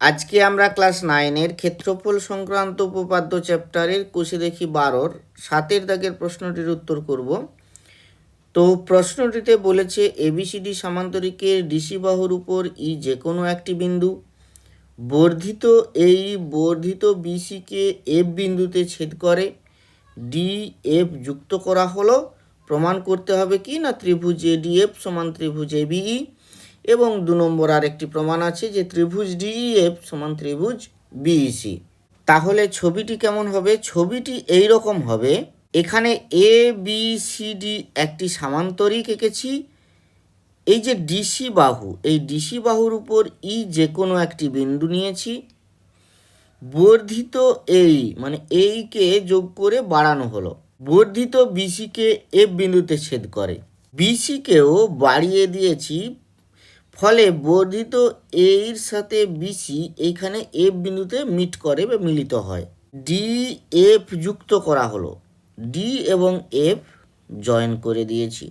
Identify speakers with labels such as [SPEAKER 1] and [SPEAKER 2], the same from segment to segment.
[SPEAKER 1] আজকে আমরা ক্লাস নাইনের ক্ষেত্রফল সংক্রান্ত উপপাদ্য চ্যাপ্টারের কোষে দেখি বারোর। সাতের দাগের প্রশ্নটির উত্তর করব। তো প্রশ্নটিতে বলেছে এবিসিডি সামান্তরিকের ডিসি বাহুর উপর ই যে কোনো একটি বিন্দু। বর্ধিত এই বর্ধিত বিসিকে এফ বিন্দুতে ছেদ করে ডি এফ যুক্ত করা হলো। প্রমাণ করতে হবে কি না ত্রিভুজ এডিএফ সমান ত্রিভুজ এবিই এবং দু নম্বর আর একটি প্রমাণ আছে যে ত্রিভুজ ডিইএফ সমান ত্রিভুজ বিইসি তাহলে ছবিটি কেমন হবে? ছবিটি এই রকম হবে, এখানে এ বি সি ডি একটি সামান্তরিক এঁকেছি। এই যে ডিসি বাহু, এই ডিসি বাহুর উপর ই যে কোনো একটি বিন্দু নিয়েছি। বর্ধিত এই মানে এইকে যোগ করে বাড়ানো হলো। বর্ধিত বিসিকে এফ বিন্দুতে ছেদ করে। বিসিকেও বাড়িয়ে দিয়েছি ফলে বর্ধিত এর সাথে বিসি এইখানে এফ বিন্দুতে মিট করে বা মিলিত হয়। ডি এফ যুক্ত করা হলো। ডি এবং এফ জয়েন করে দিয়েছি।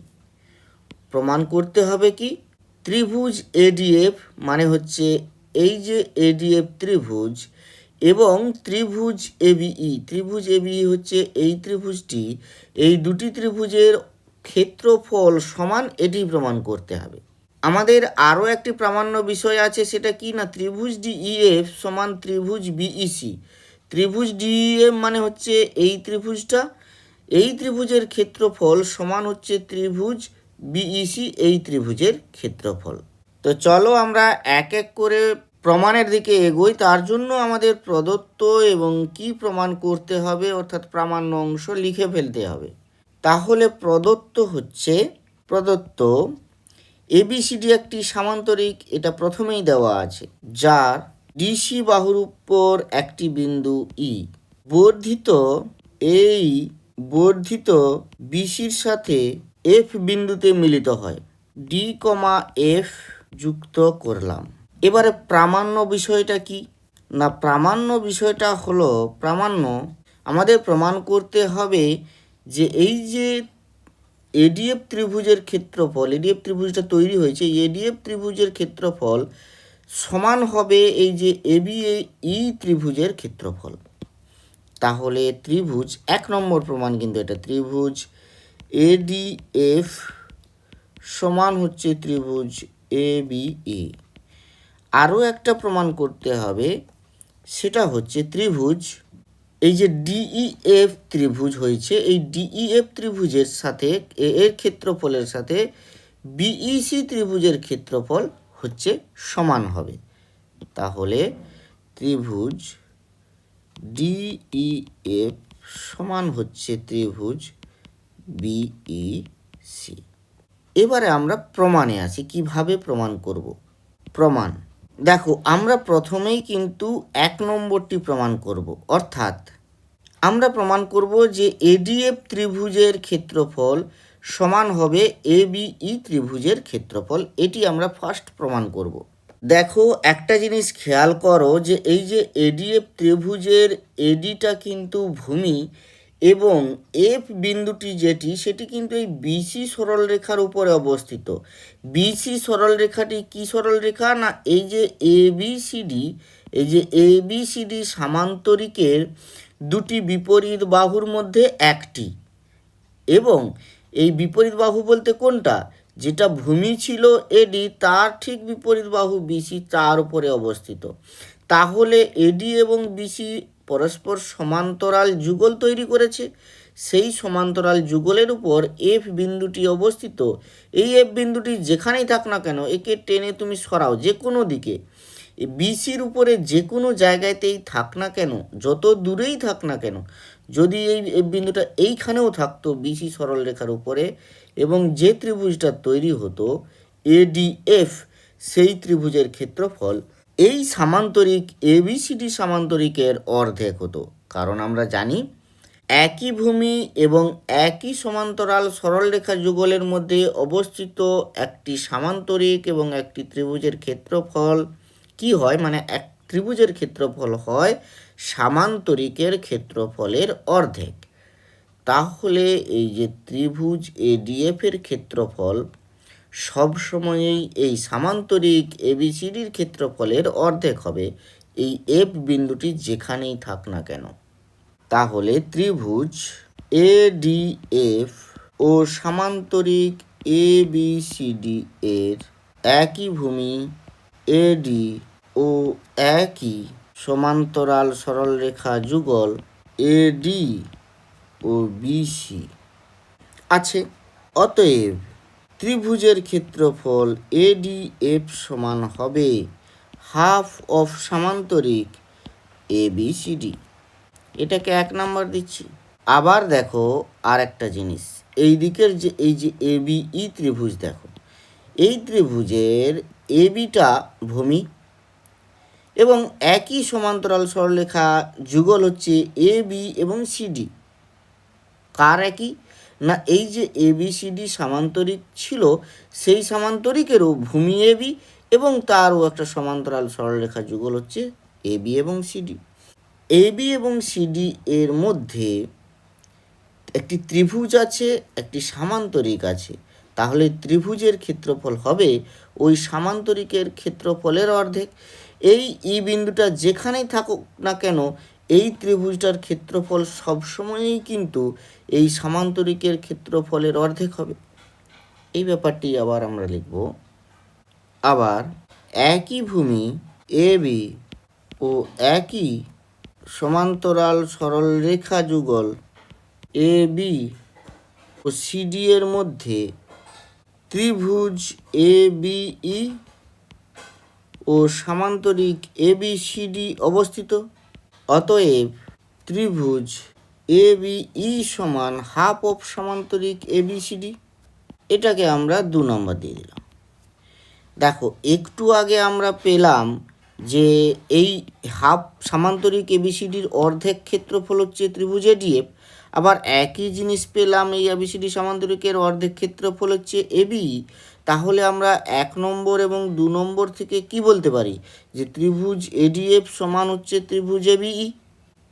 [SPEAKER 1] প্রমাণ করতে হবে কি? ত্রিভুজ এডিএফ মানে হচ্ছে এই যে এডিএফ ত্রিভুজ এবং ত্রিভুজ এবিই ত্রিভুজ এবিই হচ্ছে এই ত্রিভুজটি, এই দুটি ত্রিভুজের ক্ষেত্রফল সমান এটি প্রমাণ করতে হবে। আমাদের আরও একটি প্রামাণ্য বিষয় আছে, সেটা কি না? ত্রিভুজ ডিইএফ সমান ত্রিভুজ বিইসি ত্রিভুজ ডিইএফ মানে হচ্ছে এই ত্রিভুজটা। এই ত্রিভুজের ক্ষেত্রফল সমান হচ্ছে ত্রিভুজ বিইসি এই ত্রিভুজের ক্ষেত্রফল। তো চলো আমরা এক এক করে প্রমাণের দিকে এগোই। তার জন্য আমাদের প্রদত্ত এবং কি প্রমাণ করতে হবে, অর্থাৎ প্রামাণ্য অংশ লিখে ফেলতে হবে। তাহলে প্রদত্ত হচ্ছে, প্রদত্ত এবিসিডি একটি সামান্তরিক, এটা প্রথমেই দেওয়া আছে, যার ডিসি বাহুর উপর একটি বিন্দু ই বর্ধিত এই বর্ধিত বিসির সাথে এফ বিন্দুতে মিলিত হয়। ডি কমা এফ যুক্ত করলাম। এবারে প্রামাণ্য বিষয়টা কি? না, প্রামাণ্য বিষয়টা হলো, প্রামাণ্য আমাদের প্রমাণ করতে হবে যে এই যে এডিএফ ত্রিভুজের ক্ষেত্রফল, এডিএফ ত্রিভুজটা তৈরি হয়েছে এডিএফ ত্রিভুজের ক্ষেত্রফল সমান হবে এই যে এবি ই ত্রিভুজের ক্ষেত্রফল। তাহলে ত্রিভুজ, এক নম্বর প্রমাণ কিন্তু এটা, ত্রিভুজ এডিএফ সমান হচ্ছে ত্রিভুজ এ বি ই আরও একটা প্রমাণ করতে হবে, সেটা হচ্ছে ত্রিভুজ এই যে ডিইএফ ত্রিভুজ হয়েছে, এই ডিইএফ ত্রিভুজের সাথে, এ- এর ক্ষেত্রফলের সাথে বিইসি ত্রিভুজের ক্ষেত্রফল হচ্ছে সমান হবে। তাহলে ত্রিভুজ ডিইএফ সমান হচ্ছে ত্রিভুজ বিইসি এবারে আমরা প্রমাণে আসি কীভাবে প্রমাণ করব? প্রমাণ দেখো, আমরা প্রথমেই কিন্তু এক নম্বরটি প্রমাণ করব। অর্থাৎ আমরা প্রমাণ করব যে এডিএফ ত্রিভুজের ক্ষেত্রফল সমান হবে এ ই ত্রিভুজের ক্ষেত্রফল। এটি আমরা ফার্স্ট প্রমাণ করব। দেখো, একটা জিনিস খেয়াল করো যে এই যে এডিএফ ত্রিভুজের এডিটা কিন্তু ভূমি এবং এফ বিন্দুটি যেটি, সেটি কিন্তু এই বিসি সরলরেখার উপরে অবস্থিত। বিসি সরলরেখাটি কি সরলরেখা না, এই যে এ বি সি ডি এই যে এ বি সি ডি সামান্তরিকের দুটি বিপরীত বাহুর মধ্যে একটি। এবং এই বিপরীত বাহু বলতে কোনটা? যেটা ভূমি ছিল এডি তার ঠিক বিপরীত বাহু বিসি তার উপরে অবস্থিত। তাহলে এডি এবং বিসি পরস্পর সমান্তরাল যুগল তৈরি করেছে। সেই সমান্তরাল যুগলের উপর এফ বিন্দুটি অবস্থিত। এই এফ বিন্দুটি যেখানেই থাক না কেন, একে টেনে তুমি সরাও যে কোনো দিকে বিসির উপরে যে কোনো জায়গাতেই থাক না কেন, যত দূরেই থাক না কেন, যদি এই এফ বিন্দুটা এইখানেও থাকতো বিসি সরলরেখার উপরে এবং যে ত্রিভুজটা তৈরি হতো এডিএফ সেই ত্রিভুজের ক্ষেত্রফল এই সামান্তরিক এবিসিডি সামান্তরিকের অর্ধেক হতো। কারণ আমরা জানি একই ভূমি এবং একই সমান্তরাল সরলরেখা যুগলের মধ্যে অবস্থিত একটি সামান্তরিক এবং একটি ত্রিভুজের ক্ষেত্রফল কি হয়? মানে এক ত্রিভুজের ক্ষেত্রফল হয় সামান্তরিকের ক্ষেত্রফলের অর্ধেক। তাহলে এই যে ত্রিভুজ এডিএফ এর ক্ষেত্রফল সব সময়ই এই সামান্তরিক এবিসিডির ক্ষেত্রফলের অর্ধেক হবে। এই এফ বিন্দুটি যেখানেই থাক না কেন। তাহলে ত্রিভুজ এ ডি এফ ও সামান্তরিক এ বি সি ডি এর একই ভূমি এডি ও একই সমান্তরাল সরলরেখা যুগল এডি ও বিসি আছে, অতএব ত্রিভুজের ক্ষেত্রফল এডিএফ সমান হবে হাফ অফ সামান্তরিক এ বি সি ডি এটাকে এক নাম্বার দিচ্ছি। আবার দেখো আর একটা জিনিস। এই দিকের যে, এই যে এ বি ই ত্রিভুজ দেখো। এই ত্রিভুজের এ বিটা ভূমি এবং একই সমান্তরাল সরলরেখা যুগল হচ্ছে এ বি এবং সিডি কার একই? না, এই যে এ বি সি ডি সামান্তরিক ছিল, সেই সামান্তরিকেরও ভূমি এ বি এবং তারও একটা সমান্তরাল সরলরেখা যুগল হচ্ছে এ বি এবং সিডি এ বি এবং সিডি এর মধ্যে একটি ত্রিভুজ আছে, একটি সামান্তরিক আছে। তাহলে ত্রিভুজের ক্ষেত্রফল হবে ওই সামান্তরিকের ক্ষেত্রফলের অর্ধেক। এই ই বিন্দুটা যেখানেই থাকুক না কেন এই ত্রিভুজটার ক্ষেত্রফল সবসময়ই কিন্তু এই সামান্তরিকের ক্ষেত্রফলের অর্ধেক হবে। এই ব্যাপারটি আবার আমরা লিখব। আবার একই ভূমি এ, বি ও একই সমান্তরাল সরলরেখা যুগল এ, বি ও সিডি এর মধ্যে ত্রিভুজ এ, বি, ই ও সামান্তরিক এ, বি, সি, ডি অবস্থিত। অতএব ত্রিভুজ এ বি ই সমান হাফ অফ সামান্তরিক এ বি সি ডি এটাকে আমরা দু নম্বর দিয়ে দিলাম। দেখো, একটু আগে আমরা পেলাম যে এই হাফ সামান্তরিক এবিসিডির অর্ধেক ক্ষেত্রফল হচ্ছে ত্রিভুজ এডিএফ আবার একই জিনিস পেলাম এই এবিসিডি সামান্তরিকের অর্ধেক ক্ষেত্রফল হচ্ছে এবি তাহলে আমরা এক নম্বর এবং দু নম্বর থেকে কি বলতে পারি? যে ত্রিভুজ এডিএফ সমান হচ্ছে ত্রিভুজ এ এবিই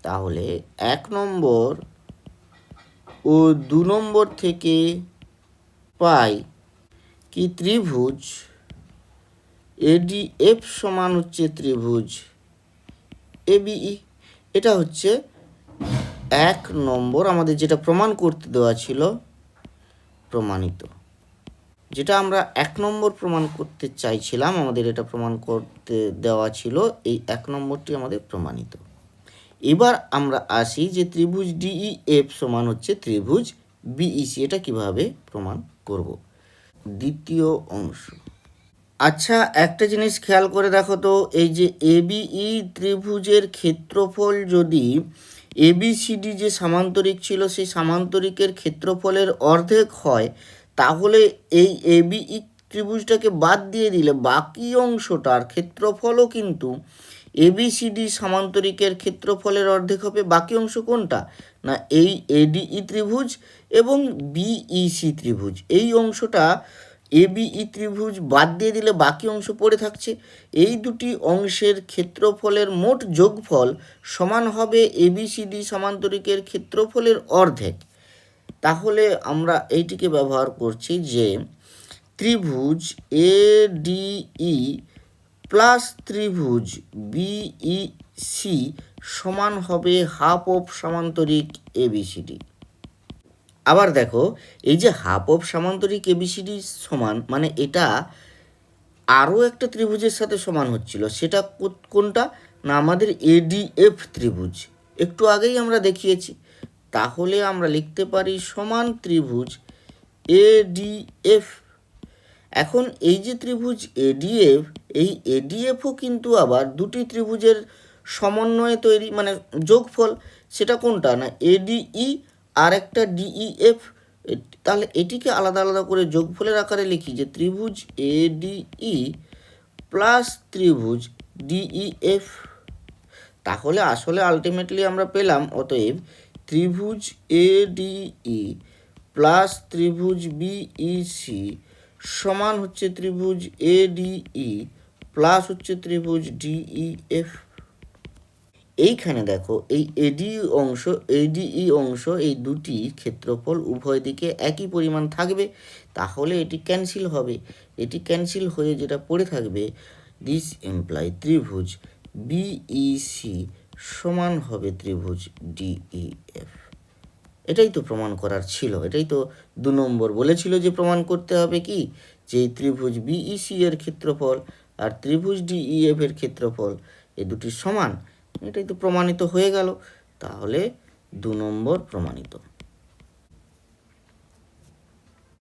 [SPEAKER 1] তাহলে এক নম্বর ও দু নম্বর থেকে পাই কি ত্রিভুজ এডিএফ সমান হচ্ছে ত্রিভুজ এ এবিই এটা হচ্ছে এক নম্বর। আমাদের যেটা প্রমাণ করতে দেওয়া ছিল, প্রমাণিত। যেটা আমরা এক নম্বর প্রমাণ করতে চাইছিলাম, আমাদের এটা প্রমাণ করতে দেওয়া ছিল, এই এক নম্বরটি আমাদের প্রমাণিত। এবার আমরা আসি যে ত্রিভুজ ডিই এফ সমান হচ্ছে ত্রিভুজ বিইসি এটা কীভাবে প্রমাণ করব? দ্বিতীয় অংশ। আচ্ছা একটা জিনিস খেয়াল করে দেখো তো, এই যে এবিই ত্রিভুজের ক্ষেত্রফল যদি এবিসিডি যে সামান্তরিক ছিল, সেই সামান্তরিকের ক্ষেত্রফলের অর্ধেক হয় তাহলে এই এবিই ত্রিভুজটাকে বাদ দিয়ে দিলে বাকি অংশটার ক্ষেত্রফলও কিন্তু এবিসিডি সামান্তরিকের ক্ষেত্রফলের অর্ধেক হবে। বাকি অংশ কোনটা? না, এই এডিই ত্রিভুজ এবং বিইসি ত্রিভুজ। এই অংশটা এবিই ত্রিভুজ বাদ দিয়ে দিলে বাকি অংশ পড়ে থাকছে। এই দুটি অংশের ক্ষেত্রফলের মোট যোগফল সমান হবে এবিসিডি সামান্তরিকের ক্ষেত্রফলের অর্ধেক। তাহলে আমরা এইটিকে ব্যবহার করছি যে ত্রিভুজ এ ডিই প্লাস ত্রিভুজ বিই সি সমান হবে হাফ অফ সামান্তরিক এবিসিডি আবার দেখো, এই যে হাফ অফ সামান্তরিক এবিসিডি সমান মানে এটা আরও একটা ত্রিভুজের সাথে সমান হচ্ছিল, সেটা কোনটা? না, আমাদের এডিএফ ত্রিভুজ। একটু আগেই আমরা দেখিয়েছি। তাহলে আমরা লিখতে পারি সমান ত্রিভুজ এডিএফ। এখন এই যে ত্রিভুজ এডিএফ, এই এডিএফও কিন্তু আবার দুটি ত্রিভুজের সমন্বয়ে তৈরি মানে যোগফল, সেটা কোনটা না, এডিই আর একটা ডিইএফ। তাহলে এটিকে আলাদা আলাদা করে যোগফলের আকারে লিখি যে ত্রিভুজ এডিই প্লাস ত্রিভুজ ডিইএফ। তাহলে আসলে আলটিমেটলি আমরা পেলাম, অতএব ত্রিভুজ এডিই প্লাস ত্রিভুজ বিইসি সমান হচ্ছে ত্রিভুজ এডিই প্লাস হচ্ছে ত্রিভুজ ডিইএফ এইখানে দেখো, এই এডি অংশ এডিই অংশ, এই দুটি ক্ষেত্রফল উভয় দিকে একই পরিমাণ থাকবে, তাহলে এটি ক্যান্সেল হবে। এটি ক্যান্সেল হয়ে যেটা পড়ে থাকবে দিস এমপ্লাই ত্রিভুজ বিইসি সমান হবে ত্রিভুজ ডিইএফ এটাই তো প্রমাণ করার ছিল, এটাই তো দু নম্বর বলেছিল যে প্রমাণ করতে হবে কি? যে ত্রিভুজ বিইসি এর ক্ষেত্রফল আর ত্রিভুজ ডিইএফ এর ক্ষেত্রফল এ দুটি সমান, এটাই তো প্রমাণিত হয়ে গেল। তাহলে দু নম্বর প্রমাণিত।